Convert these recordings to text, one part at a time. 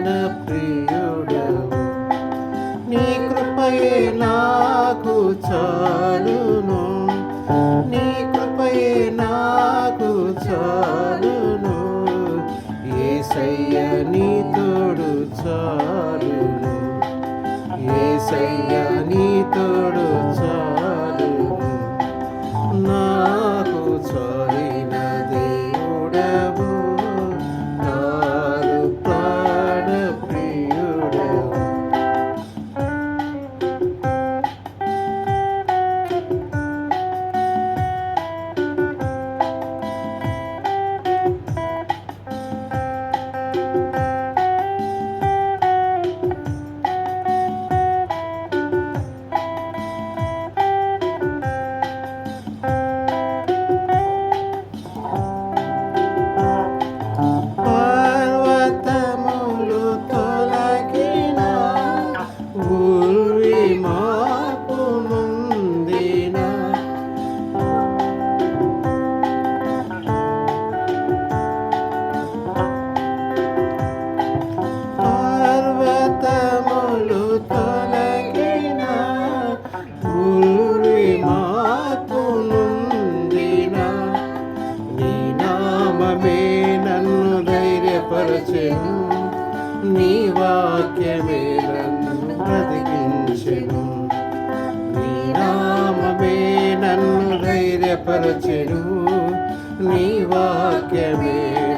ప్రాణ ప్రియుడవు నీ కృపయే నాకు చాలును. నీ కృపయే నాకు చాలును. ఏసయ్య నీ తోడు చాలును. ఏసయ్యా నీ వాక్యమే నీ నామమే నన్ను ధైర్యపరచెను. నీ వాక్యమే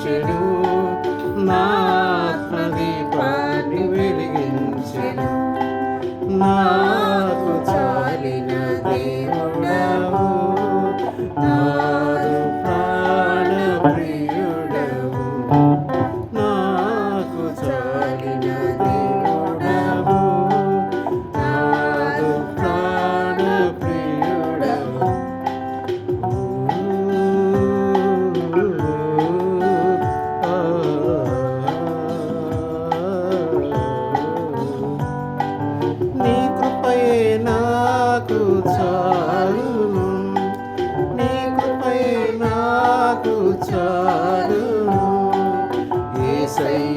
మార్చెను నా ఆత్మదీపాన్ని వెలిగించెను. నాకు చాలిన దేవుడవు sei.